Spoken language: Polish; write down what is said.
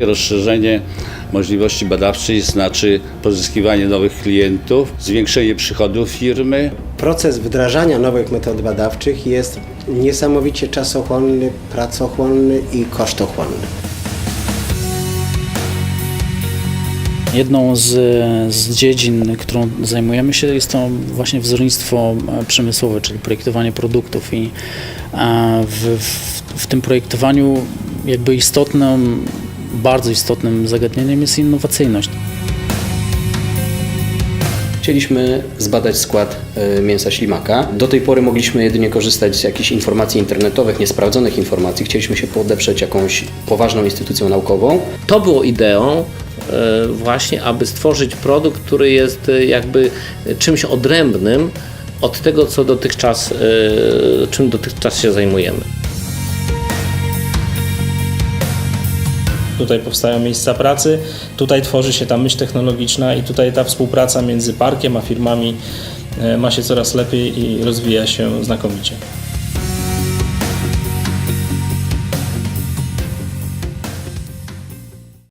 Rozszerzenie możliwości badawczych znaczy pozyskiwanie nowych klientów, zwiększenie przychodów firmy, Proces wdrażania nowych metod badawczych jest niesamowicie czasochłonny, pracochłonny i kosztochłonny. Jedną z, z dziedzin, którą zajmujemy się, jest to właśnie wzornictwo e, przemysłowe, czyli projektowanie produktów. I w, w, w tym projektowaniu jakby istotnym, bardzo istotnym zagadnieniem jest innowacyjność. Chcieliśmy zbadać skład e, mięsa ślimaka. Do tej pory mogliśmy jedynie korzystać z jakichś informacji internetowych, niesprawdzonych informacji. Chcieliśmy się podeprzeć jakąś poważną instytucją naukową. To było ideą e, właśnie, aby stworzyć produkt, który jest e, jakby czymś odrębnym od tego, co dotychczas, czym dotychczas się zajmujemy. Tutaj powstają miejsca pracy, tutaj tworzy się ta myśl technologiczna i tutaj ta współpraca między parkiem a firmami e, ma się coraz lepiej i rozwija się znakomicie.